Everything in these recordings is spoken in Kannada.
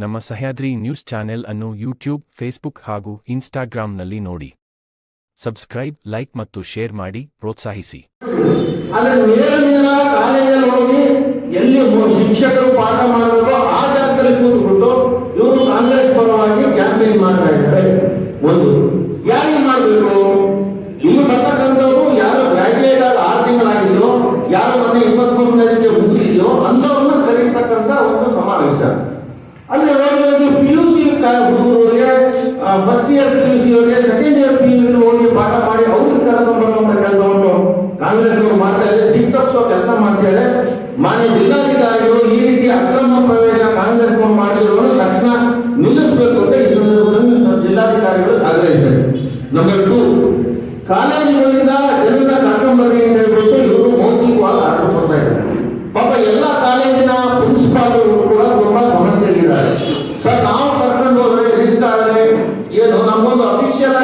ನಮ್ಮ ಸಹ್ಯಾದ್ರಿ ನ್ಯೂಸ್ ಚಾನೆಲ್ ಅನ್ನು ಯೂಟ್ಯೂಬ್, ಫೇಸ್ಬುಕ್ ಹಾಗೂ ಇನ್ಸ್ಟಾಗ್ರಾಂನಲ್ಲಿ ನೋಡಿ. ಸಬ್ಸ್ಕ್ರೈಬ್, ಲೈಕ್ ಮತ್ತು ಶೇರ್ ಮಾಡಿ, ಪ್ರೋತ್ಸಾಹಿಸಿ. ಆದ್ರೆ ನೇರ ನೇರ ಕಾಲೇಜಲ್ಲಿ ಹೋಗಿ ಎಲ್ಲಿ ಶಿಕ್ಷಕರು ಪಾಠ ಮಾಡಬೇಕು ಆ ಜಾಗದಲ್ಲಿ ಕೂತ್ಬಿಟ್ಟು ಇವರು ಕಾಂಗ್ರೆಸ್ ಪರವಾಗಿ ಕ್ಯಾಂಪೇನ್ ಮಾಡ್ತಾ ಇದ್ದಾರೆ. ಒಂದು. ಹುಡುಗರಿಗೆ first year P U C second year P U ಹೋಗಿ ಪಾಠ ಮಾಡಿ ಅವ್ರಿಗೆ ಕರ್ಕೊಂಡ್ಬರುವಂತ ಕೆಲಸವನ್ನು ಕಾಂಗ್ರೆಸ್ ಅವರು ಮಾಡ್ತಾ ಇದೆ. ದಿಕ್ ತಪ್ಪಿಸೋ ಕೆಲಸ ಮಾಡ್ತಾ ಇದೆ. ಮಾನ್ಯ ಜಿಲ್ಲಾಧಿಕಾರಿಗಳು ಈ ರೀತಿ ಅಕ್ರಮ ಪ್ರವೇಶ ಕಾಂಗ್ರೆಸ್ ಅವರು ಮಾಡಿರೋದನ್ನು ತಕ್ಷಣ ನಿಲ್ಲಿಸಬೇಕು ಅಂತ ಈ ಸಂದರ್ಭದಲ್ಲಿ ಜಿಲ್ಲಾಧಿಕಾರಿಗಳು ಆಗ್ರಹಿಸಿದ್ದಾರೆ ನಂಬರ್ ಟೂ ಕಾಲೇಜುಗಳಿಂದ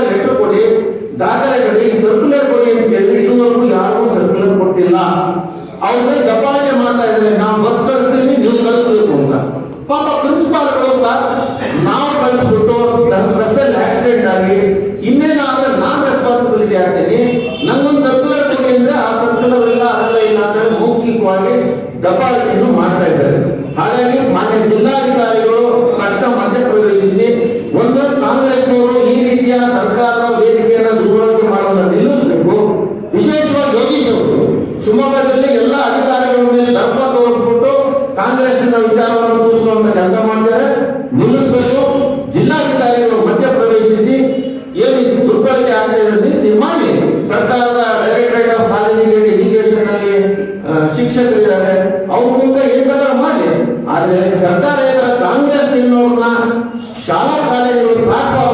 ಲೆಟರ್ ಕೊಡಿ. ದಾಖಲೆ ಕೊಡಿ ಸರ್ಕ್ಯುಲರ್ ಕೊಡಿ ಅಂತ ಕೇಳಿ ಇದುವರೆಗೂ ಯಾರಿಗೂ ಸರ್ಕ್ಯುಲರ್ ಕೊಟ್ಟಿಲ್ಲ. ಅವ್ರಿಗೆ ದಬ್ಬಾಳಿಕೆ ಮಾಡ್ತಾ ಇದ್ದಾರೆ. ನಾವು ಬಸ್ ಕಳಿಸ್ತೀವಿ ನೀವು ಕಳಿಸ್ಬೇಕು ಅಂತ. ಪಾಪ ಪ್ರಿನ್ಸಿಪಾಲ್ಗಳು ಸರ್, ನಾವು ಕಳಿಸ್ಬಿಟ್ಟು ರಸ್ತೆಯಲ್ಲಿ ಆಕ್ಸಿಡೆಂಟ್ ಆಗಿ ಇನ್ನೇನಾದ್ರೆ ನಾನ್ ರೆಸ್ಪಾನ್ಸಿಬಿಲಿಟಿ ಆಗ್ತೀನಿ. ನಂಗೊಂದು ಸರ್ಕ್ಯುಲರ್ ಕೊಡಿ ಅಂದ್ರೆ ಆ ಸರ್ಕ್ಯುಲರ್ ಇಲ್ಲ, ಅದೆಲ್ಲ ಇಲ್ಲ ಅಂತ ಹೇಳಿ ಮೌಖಿಕವಾಗಿ ದಬ್ಬಾಳಿಕೆಯನ್ನು ಮಾಡ್ತಾ ಇದ್ದಾರೆ. ಹಾಗಾಗಿ ಮಾನ್ಯ ಜಿಲ್ಲಾಧಿಕಾರಿಗಳು ಕಷ್ಟ ಮಧ್ಯ ಶಿವಮೊಗ್ಗದಲ್ಲಿ ಎಲ್ಲ ಅಧಿಕಾರಿಗಳ ಮೇಲೆ ದರ್ಪ ತೋರಿಸ್ಬಿಟ್ಟು ಕಾಂಗ್ರೆಸ್ನ ವಿಚಾರವನ್ನು ತೋರಿಸುವಂತ ಕೆಲಸ ಮಾಡಿದ್ದಾರೆ ನಿಲ್ಲಿಸಬೇಕು ಜಿಲ್ಲಾಧಿಕಾರಿಗಳು ಮಧ್ಯ ಪ್ರವೇಶಿಸಿ ಏನು ದುರ್ಬಳಕೆ ಆಗ್ತಾ ಇದೆ ನಿಲ್ಲಿಸಿ ಮಾಡಿ. ಸರ್ಕಾರದ ಡೈರೆಕ್ಟರೇಟ್ ಆಫ್ ಕಾಲೇಜ್ ಎಜುಕೇಶನ್ ಅಲ್ಲಿ ಶಿಕ್ಷಕರಿದ್ದಾರೆ. ಅವ್ರ ಮುಂದೆ ಏನಾದರೂ ಮಾಡಿ. ಆದ್ರೆ ಸರ್ಕಾರ ಏನಾರ ಕಾಂಗ್ರೆಸ್ ಇನ್ನೋರ್ನ ಶಾಲಾ ಕಾಲೇಜುಗಳು ಪ್ಲಾಟ್ಫಾರ್ಮ್